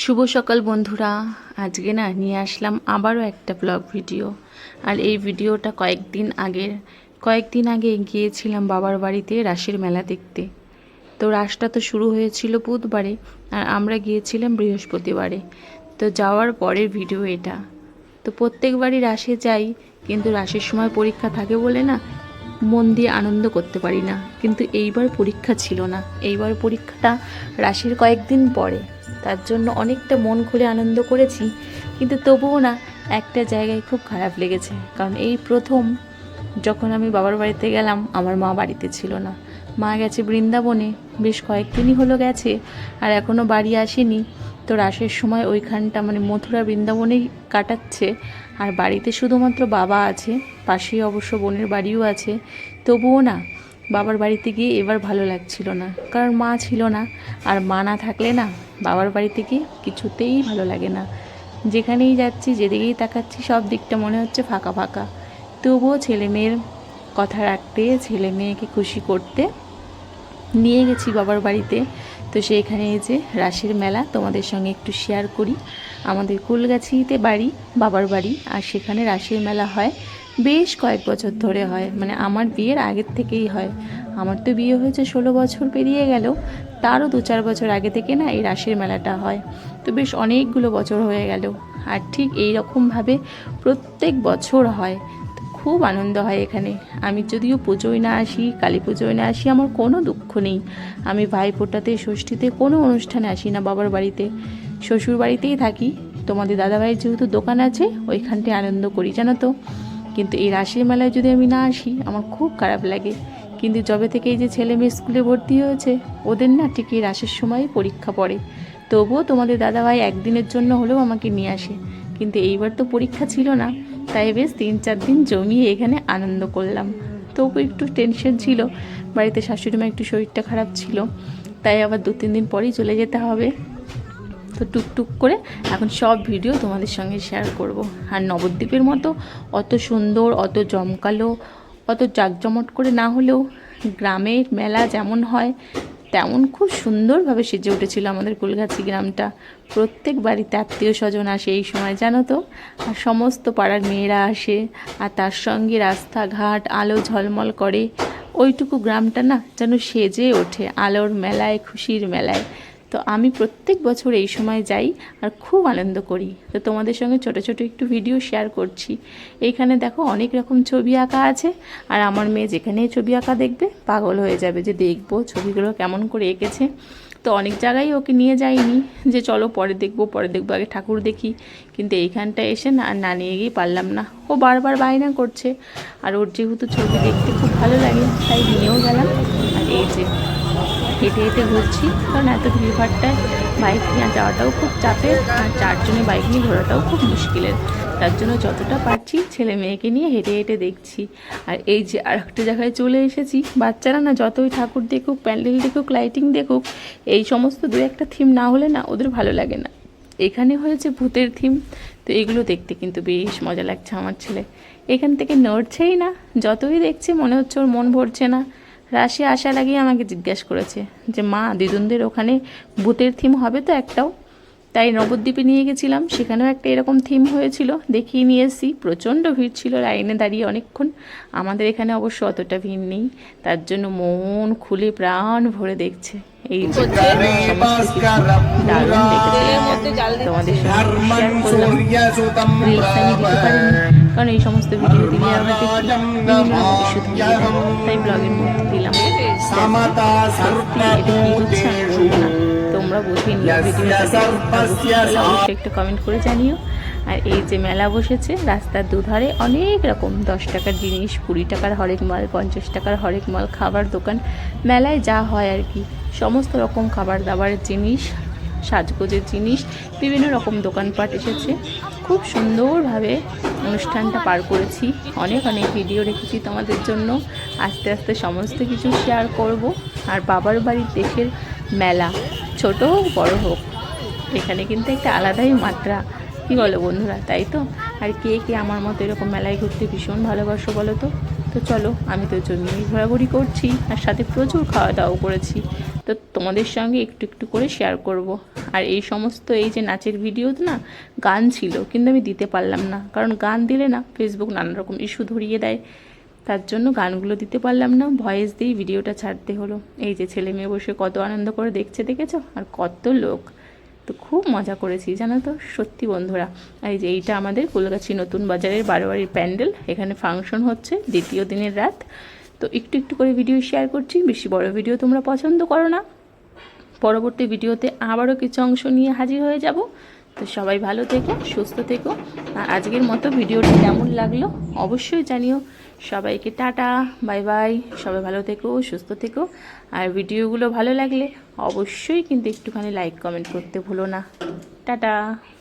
শুভ সকাল বন্ধুরা। আজকে না নিয়ে আসলাম আবারও একটা ব্লগ ভিডিও আর এই ভিডিওটা কয়েকদিন আগের, কয়েকদিন আগে গিয়েছিলাম বাবার বাড়িতে রাসের মেলা দেখতে। তো রাসটা তো শুরু হয়েছিল বুধবারে, আর আমরা গিয়েছিলাম বৃহস্পতিবারে। তো যাওয়ার পরের ভিডিও এটা। তো প্রত্যেকবারই রাসে যাই, কিন্তু রাসের সময় পরীক্ষা থাকে বলে না মন দিয়ে আনন্দ করতে পারি না। কিন্তু এইবার পরীক্ষা ছিল না। এইবার পরীক্ষাটা রাশির কয়েকদিন পরে। তার জন্য অনেকটা মন খুলে আনন্দ করেছি, কিন্তু তবুও না, একটা জায়গায় খুব খারাপ লেগেছে। কারণ এই প্রথম যখন আমি বাবার বাড়িতে গেলাম, আমার মা বাড়িতে ছিল না। মা গেছে বৃন্দাবনে, বেশ কয়েকদিনই হলো গেছে, আর এখনও বাড়ি আসেনি। তো রাসের সময় ওইখানটা মানে মথুরা বৃন্দাবনেই কাটাচ্ছে, আর বাড়িতে শুধুমাত্র বাবা আছে, পাশেই অবশ্য বোনের বাড়িও আছে। তবুও না, বাবার বাড়িতে গিয়ে এবার ভালো লাগছিল না। কারণ মা ছিল না, আর মা না থাকলে না বাবার বাড়িতে গিয়ে কিছুতেই ভালো লাগে না। যেখানেই যাচ্ছি, যেদিকেই তাকাচ্ছি, সব দিকটা মনে হচ্ছে ফাঁকা ফাঁকা। তবুও ছেলে মেয়ের কথা রাখতে, ছেলে মেয়েকে খুশি করতে নিয়ে গেছি বাবার বাড়িতে। তো সেইখানে এই যে রাসের মেলা, তোমাদের সঙ্গে একটু শেয়ার করি। আমাদের কুলগাছিতে বাড়ি, বাবার বাড়ি, আর সেখানে রাসের মেলা হয়। বেশ কয়েক বছর ধরে হয়। মানে আমার বিয়ের আগের থেকেই হয়। আমার তো বিয়ে হয়েছে ষোলো বছর পেরিয়ে গেল। তারও দু চার বছর আগে থেকে না এই রাশির মেলাটা হয়। তো বেশ অনেকগুলো বছর হয়ে গেল। আর ঠিক এই রকমভাবে প্রত্যেক বছর হয়। খুব আনন্দ হয় এখানে। আমি যদিও পুজোয় না আসি, কালী পুজোয় না আসি, আমার কোনো দুঃখ নেই। আমি ভাই ফোটাতে ষষ্ঠীতে কোনো অনুষ্ঠানে আসি না বাবার বাড়িতে। শ্বশুর বাড়িতেই থাকি। তোমাদের দাদাভাইয়ের যেহেতু দোকান আছে, ওইখানটায় আনন্দ করি, জানো তো? কিন্তু এই রাসের মেলায় যদি আমি না আসি, আমার খুব খারাপ লাগে। কিন্তু যবে থেকে এই যে ছেলে মেয়ে স্কুলে ভর্তি হয়েছে, ওদের না ঠিক এই রাসের সময় পরীক্ষা পড়ে। তবুও তোমাদের দাদাভাই একদিনের জন্য হলেও আমাকে নিয়ে আসে। কিন্তু এইবার তো পরীক্ষা ছিল না, তাই বেশ তিন চার দিন জমিয়ে এখানে আনন্দ করলাম। তবু একটু টেনশন ছিল, বাড়িতে শাশুড়ি মা একটু শরীরটা খারাপ ছিল, তাই আবার দু তিন দিন পরেই চলে যেতে হবে। তো টুকটুক করে এখন সব ভিডিও তোমাদের সঙ্গে শেয়ার করব। আর নবদ্বীপের মতো অত সুন্দর, অত জমকালো, অত জাঁকজমট করে না হলেও গ্রামের মেলা যেমন হয়, তেমন খুব সুন্দরভাবে সেজে উঠেছিল আমাদের কুলগাছি গ্রামটা। প্রত্যেক বাড়িতে আত্মীয় স্বজন আসে এই সময়, জানো তো? আর সমস্ত পাড়ার মেয়েরা আসে আর তার সঙ্গে রাস্তাঘাট, আলো ঝলমল করে। ওইটুকু গ্রামটা না যেন সেজে ওঠে আলোর মেলায়, খুশির মেলায়। তো আমি প্রত্যেক বছর এই সময় যাই আর খুব আনন্দ করি। তো তোমাদের সঙ্গে ছোট ছোট একটু ভিডিও শেয়ার করছি। এইখানে দেখো অনেক রকম ছবি আঁকা আছে আর আমার মেয়ে যেখানেই ছবি আঁকা দেখবে পাগল হয়ে যাবে যে দেখব ছবিগুলো কেমন করে এঁকেছে। তো অনেক জায়গায় ওকে নিয়ে যাইনি যে চলো পরে দেখব পরে দেখব, আগে ঠাকুর দেখি। কিন্তু এইখানটা এসে না না নিয়ে গিয়ে পারলাম না। ও বারবার বায়না করছে। আর ওর যেহেতু ছবি দেখতে খুব ভালো লাগে, তাই নিয়েও গেলাম। আর এই যে হেঁটে হেঁটে ঘুরছি, কারণ এত ভিড়ভাড়টায় বাইক নিয়ে যাওয়াটাও খুব চাপের আর চারজনে বাইক নিয়ে ঘোরাটাও খুব মুশকিলের। তার জন্য যতটা পারছি ছেলে মেয়েকে নিয়ে হেঁটে হেঁটে দেখছি। আর এই যে আর একটা জায়গায় চলে এসেছি, বাচ্চারা না যতই ঠাকুর দেখুক, প্যান্ডেল দেখুক লাইটিং দেখুক, এই সমস্ত দু একটা থিম না হলে না ওদের ভালো লাগে না। এখানে হয়েছে ভূতের থিম তো এগুলো দেখতে কিন্তু বেশ মজা লাগছে আমার ছেলে। এখান থেকে নড়ছেই না, যতই দেখছি মনে হচ্ছে ওর মন ভরছে না। রাশি আসার আগেই আমাকে জিজ্ঞাসা করেছে যে মা দিদুনদের ওখানে ভূতের থিম হবে তো একটাও তাই নবদ্বীপে নিয়ে গেছিলাম সেখানেও একটা এরকম থিম হয়েছিল দেখিয়ে নিয়ে এসেছি প্রচণ্ড ভিড় ছিল লাইনে দাঁড়িয়ে অনেকক্ষণ আমাদের এখানে অবশ্য অতটা ভিড় নেই তার জন্য মন খুলে প্রাণ ভরে দেখছে এই কারণ এই সমস্ত ভিডিও দিলে আমরা দেখি তাই ব্লগের মধ্যে তোমরা বুঝে নিও ভিডিওটা একটু কমেন্ট করে জানিও। আর এই যে মেলা বসেছে রাস্তার দুধারে অনেক রকম দশ টাকার জিনিস কুড়ি টাকার হরেক মাল পঞ্চাশ টাকার হরেক মাল খাবার দোকান মেলায় যা হয় আর কি সমস্ত রকম খাবার দাবারের জিনিস সাজগোজের জিনিস, বিভিন্ন রকম দোকানপাট এসেছে। খুব সুন্দরভাবে অনুষ্ঠানটা পার করেছি। অনেক অনেক ভিডিও রেখেছি তোমাদের জন্য। আস্তে আস্তে সমস্ত কিছু শেয়ার করব। আর বাবার বাড়ির দেশের মেলা, ছোট হোক, বড় হোক, এখানে কিন্তু একটা আলাদাই মাত্রা। কী বলো বন্ধুরা, তাই তো? আর কে কে আমার মতো এরকম মেলায় ঘুরতে ভীষণ ভালোবাসো বলো তো? তো চলো, আমি তো জন্যই ঘোরাঘুরি করছি, আর সাথে প্রচুর খাওয়া দাওয়া করেছি। তো তোমাদের সঙ্গে একটু একটু করে শেয়ার করব। আর এই সমস্ত এই যে নাচের ভিডিও না, গান ছিল, কিন্তু আমি দিতে পারলাম না। কারণ গান দিলে না ফেসবুক নানা রকম ইস্যু ধরিয়ে দেয়। তার জন্য গানগুলো দিতে পারলাম না, ভয়েস দিয়েই ভিডিওটা ছাড়তে হলো। এই যে ছেলে মেয়ে বসে কত আনন্দ করে দেখছে, দেখেছ? আর কত লোক। তো খুব মজা করেছি, জানো তো? সত্যি বন্ধুরা। এই যে এইটা আমাদের কলকাছি নতুন বাজারের বারোয়ারির প্যান্ডেল। এখানে ফাংশন হচ্ছে দ্বিতীয় দিনের রাত। তো একটু একটু করে ভিডিও শেয়ার করছি, বেশি বড় ভিডিও তোমরা পছন্দ করো না। পরবর্তী ভিডিওতে আবারও কিছু অংশ নিয়ে হাজির হয়ে যাব। তো সবাই ভালো থেকো, সুস্থ থেকো। আর আজকের মতো ভিডিওটি কেমন লাগল অবশ্যই জানিও। সবাইকে টাটা, বাই বাই, সবাই ভালো থেকো, সুস্থ থেকো। আর ভিডিওগুলো ভালো লাগলে অবশ্যই কিন্তু একটুখানি লাইক কমেন্ট করতে ভুলো না। টাটা।